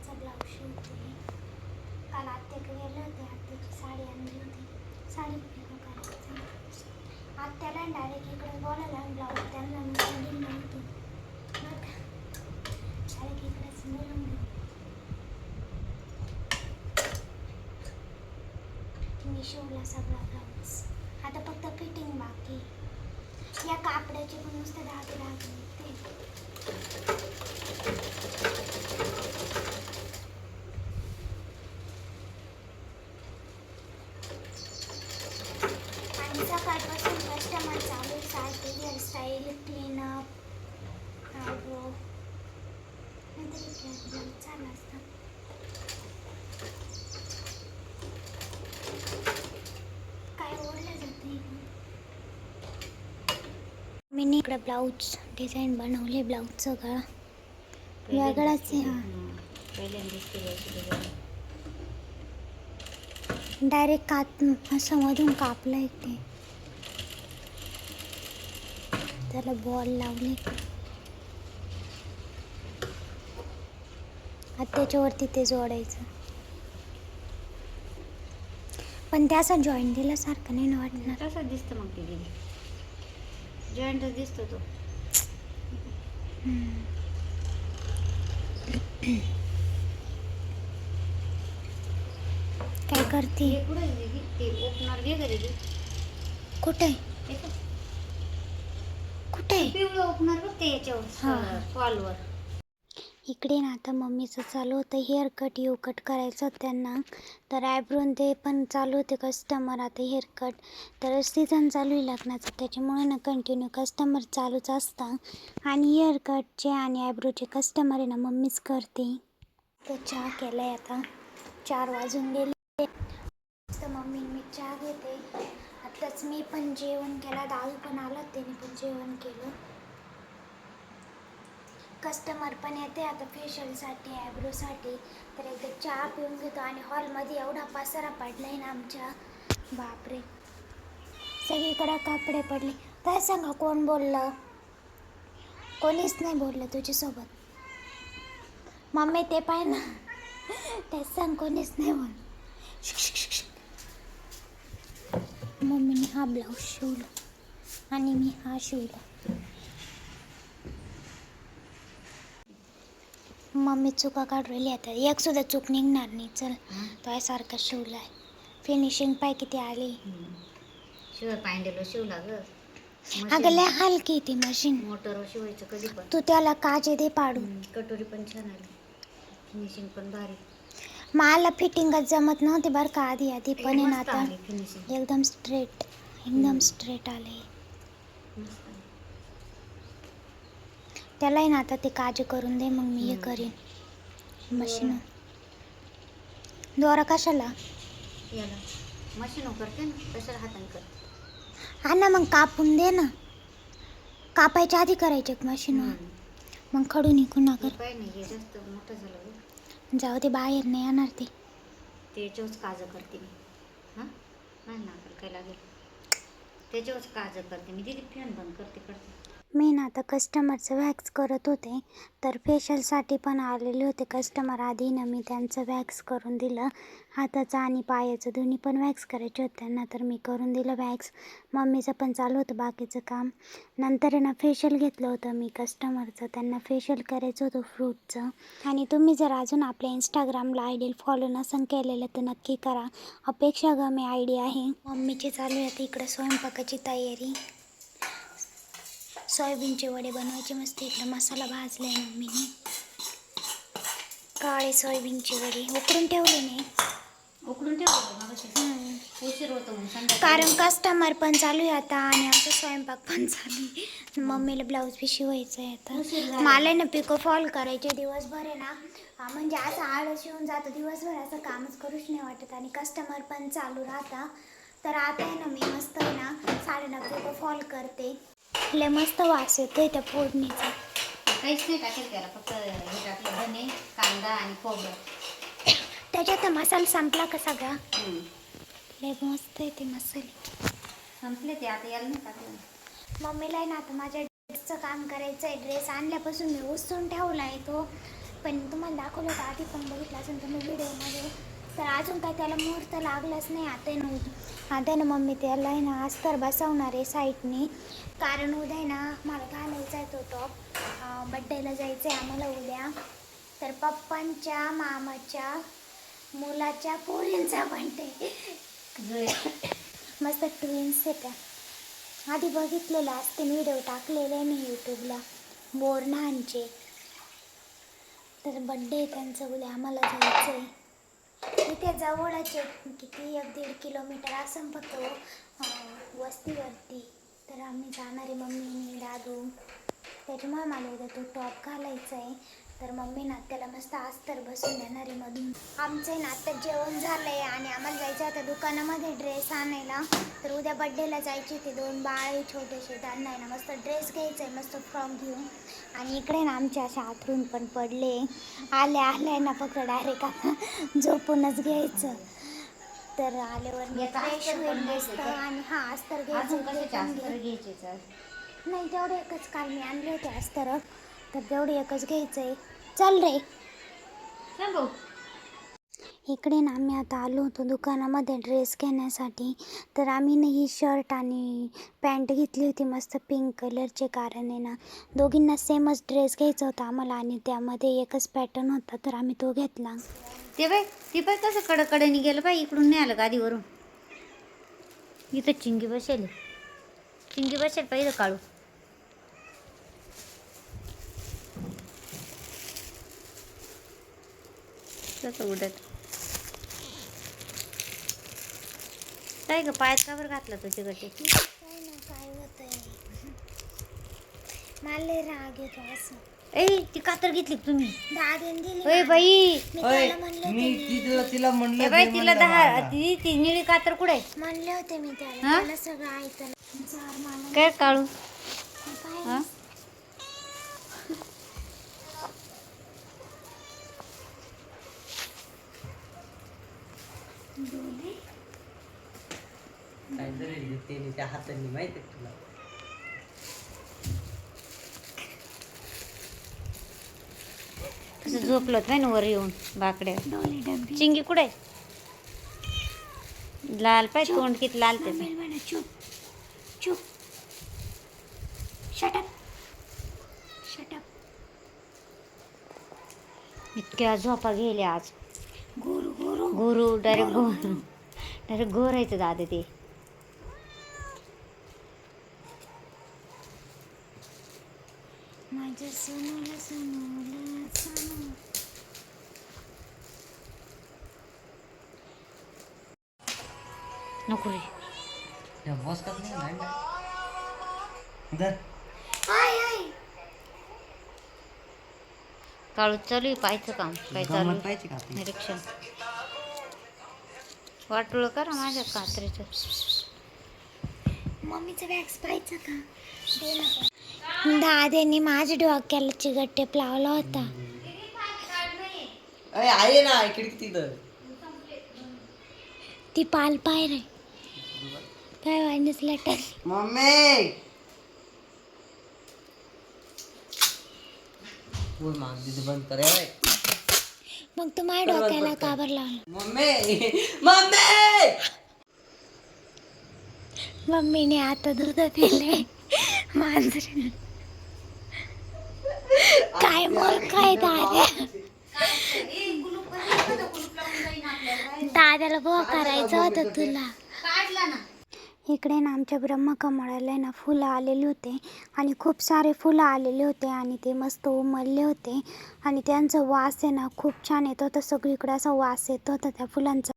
आत्याचा blouse शिवते. काल आत्याकडे गेले होते आत्याची साडी आणली होती. साडी पिको करायचं आत्याला डायरेक्ट इकडे बोलायला ब्लाऊज त्यांना मी सांगितलं नव्हतं डायरेक्ट इकडेच बोलून मी शिवला सगळा ब्लाऊज आता फक्त फिटिंग बाकी या कापडाचे पण नुसते धागे धागे निघते आणि सकाळपासून कस्टमर चालू सारखे आयब्रो नंतर इकडे ब्लाऊज चालू असतं काय ओढलं जातं मी इकडे ब्लाऊज डिझाईन बनवले ब्लाऊज सगळं. वेगळाच आहे हा. डायरेक्ट कात असं मधून कापलं ते. त्याला बॉल लावले. आता त्याच्यावरती ते जोडायचं. पण ते असं जॉईंट दिल्यासारखं नाही ना वाटणार. तसंच दिसतं मग ते दिदी जॉईंटच दिसतो तो. काय करते? हे कुठं कुठे. कुठे? पिवळं ओपनर बघ ते हा. याच्यावर फॉलवर इकडे ना आता मम्मीचं चालू होतं हेअर कट यू कट करायचं होतं त्यांना. तर आयब्रोन ते पण चालू होते कस्टमर आता हेअर कट तर सीझन चालू आहे लग्नाचं त्याच्यामुळे ना कंटिन्यू कस्टमर चालूच असतं. आणि हेअर कटचे आणि आयब्रोचे कस्टमर आहे ना मम्मीच करते. तर चहा केला आहे आता. चार वाजून गेले. तर मम्मी मी चहा घेते. आत्ताच मी पण जेवण केला दादू पण आला त्याने पण जेवण केलं. कस्टमर पण येते आता फेशियलसाठी ॲब्रोसाठी तर एकदा चहा पिऊन घेतो आणि हॉलमध्ये एवढा पसारा पडला आहे ना आमच्या. बापरे. सगळीकडं कपडे पडले. काय सांगा कोण बोललं? कोणीच नाही बोललं तुझ्यासोबत. मम्मी ते पाय ना. तेच सांग कोणीच नाही बोल मम्मीने हा ब्लाऊज शिवला आणि मी हा शिवला मम्मी चुका काढलेली आता एक सुद्धा चूक निघणार नाही चल तो आहे सारखा शिवलाय फिनिशिंग पाय किती आली शिवला ग अगं लय हलकी ती मशीन मोटरवर शिवायचं कधी पण तू त्याला काजे दे पाडू हम्म, कटोरी पण छान आली फिनिशिंग पण भारी मला फिटिंगच जमत नव्हती बरं का आधी आधी पण आहे ना आता एकदम स्ट्रेट एकदम स्ट्रेट आले. मस्त आली. त्याला आहे ना आता ते काजे करून दे मग मी हे. करीन मशीन. दोरा कशाला? मशीन करते ना हाताने करते? हा ना मग कापून दे ना. कापायच्या आधी करायचे मशीन. मग खडून इकून हे कर? जाऊ दे बाहेर नाही येणार ते. त्याच्यावरच काजं करते मी. हां? नाही ना काय लागेल? त्याच्यावरच काजं करते मी. दिली फॅन बंद करते करते. मी ना आता कस्टमरचं वॅक्स करत होते तर फेशलसाठी पण आलेले होते कस्टमर आधी ना मी त्यांचं वॅक्स करून दिलं. हाताचं आणि पायाचं दोन्ही पण वॅक्स करायचे होते. त्यांना तर मी करून दिलं वॅक्स मम्मीचं पण चालू होतं बाकीचं काम. नंतर ना फेशल घेतलं होतं मी कस्टमरचं त्यांना फेशल करायचं होतं फ्रूटचं आणि तुम्ही जर अजून आपल्या इंस्टाग्रामला आय डी फॉलो नसन केलेलं तर नक्की करा. अपेक्षा गमे आय डी आहे. मम्मीची चालू आहे इकडे इकडं स्वयंपाकाची तयारी. सोयाबीनचे वडे बनवायचे मस्त. इकडं मसाला भाजला आहे मम्मीने. काळे सोयाबीनचे वडे. उकडून ठेवले नाही उकडून. उशीर होतो संध्याकाळी. कारण कस्टमर पण चालू आहे आता आणि आमचा स्वयंपाक पण चालू आहे. मम्मीला ब्लाऊज बी शिवायचं आहे आता. मला ना पिको फॉल करायचे दिवसभर आहे ना. म्हणजे असं आळस येऊन जातं दिवसभर. असं कामच करूच नाही वाटत. आणि कस्टमर पण चालू राहता. तर आता आहे ना मी मस्त आहे ना साडेनऊ पिको फॉल करते. लय मस्त वास येतोय त्या फोडणीचा. काहीच नाही टाकेल त्याला फक्त हे टाकलं धने कांदा आणि खोबरं. त्याच्यात मसाला संपला का सगळा? हम्म. लय मस्त आहे ते मसाले. संपले ते आता याला नाही टाकलं. मम्मीला आहे ना आता माझ्या ड्रेसचं काम करायचं आहे ड्रेस आणल्यापासून मी उचलून ठेवला आहे तो. पण तुम्हाला दाखवलं होतं आधी पण बघितलं असेल तुम्ही व्हिडिओमध्ये तर अजून काय त्याला मुहूर्त लागलाच नाही आता आहे ना आता ना मम्मी त्याला आहे ना अस्तर बसवणार आहे साईडनी कारण उद्या ना मला घालायचा आहे तो टॉप. बड्डेला जायचं आहे आम्हाला उद्या. तर पप्पांच्या मामाच्या मुलाच्या पोरींचा बड्डे मस्त ट्विन्स आहे त्या. आधी बघितलेलं असते व्हिडिओ टाकलेले मी यूट्यूबला बोरणांचे तर बड्डे आहे त्यांचं उद्या आम्हाला जायचं आहे इथे जवळच किती एक दीड किलोमीटर असं फक्त वस्तीवरती. तर आम्ही जाणारे मम्मी मी दादू. त्याच्यामुळे मला उद्या तो टॉप घालायचा आहे तर मम्मी ना त्याला मस्त अस्तर बसून देणार आहे मधून. आमचं आहे ना आता जेवण झालं आहे आणि आम्हाला जायचं आता दुकानामध्ये ड्रेस आणायला. तर उद्या बड्डेला जायची होती दोन बाळ छोटेसे त्यांना आहे ना मस्त ड्रेस घ्यायचा आहे मस्त फ्रॉक घेऊन. आणि इकडे ना आमच्या अशा आथरून पण पडले. आले आले ना फक्त डायरेक्ट आता झोपूनच घ्यायचं. तर आल्यावर? आणि हा अस्तर घ्यायचं ते तर? नाही तेवढे एकच काल मी आणले होते अस्तर. तर तेवढे एकच घ्यायचं आहे चल रे. इकडे ना आम्ही आता आलो होतो दुकानामध्ये ड्रेस घेण्यासाठी. तर आम्ही ना ही शर्ट आणि पॅन्ट घेतली होती मस्त पिंक कलरचे कारण आहे ना दोघींना सेमच ड्रेस घ्यायचा होता आम्हाला आणि त्यामध्ये एकच पॅटर्न होता तर आम्ही तो घेतला. ते बाय ती बाय कसं कडकडेने गेलं बाई इकडून नाही आलं गादीवरून. इथं चिंगी बसेल. चिंगी बसेल पाहिजे काळू. उडत. काय ग पायात का बरं घातला तुझे गटे मला राग येतो असं. ए ती कातर घेतली का तुम्ही? दादीने दिली ओय मला. बाई. त्याला म्हणले मी तिला तिला म्हणलं ए बाई दे तिला म्हणलं दहा मला. ती ती निळी कातर कुठे म्हणले होते मी त्याला. हा? त्याला सगळं ऐकलं. मला काय काळू? हा? काय जरी ते त्या हाताने माहिती आहे तुला. कसं झोपलं काय ना वर येऊन बाकड्या? डोली डबी. चिंगी कुठे? लाल पाय तोंड किती लाल त्याचं. मम्मीला म्हणा चुप. चुप. शटअप शटअप इतक्या झोपा गेल्या आज. गुरु गुरु। गुरु डायरेक्ट गो डायरेक्ट गोरायचं दादा ते. नको रे. त्या बसतात नाही नाही ना. धर. हाय हाय काळू चालू आहे पाहायचं काम काय चालू आहे? पाहिजे का? निरीक्षण. वाटोळ करा माझ्या कात्रीचं मम्मीचं वॅक्स पाहायचं का? दे ना. पण. दादांनी माझ्या डोक्याला चिकट टेप लावला होता. अरे आहे ना खिडकी तिथं. ती पाल पाय रे. काय वाणीच लटक मम्मी! बोल माग दीदी बंद कर ए. मग तू माझ्या डोक्याला. का बरं लावला? Mummy mummy! मम्मीने आता दूध पिले मांजरीने. काय मोल काय दाद्या दादाला बो करायचं होतं तुला. काढला ना. इकडे ना आमच्या ब्रह्मकमळाला ना फुलं आलेली होते आणि खूप सारे फुलं आलेले होते आणि ते मस्त उमलले होते. आणि त्यांचा वास आहे ना खूप छान येत होता. सगळीकडे असा वास येत होता त्या फुलांचा.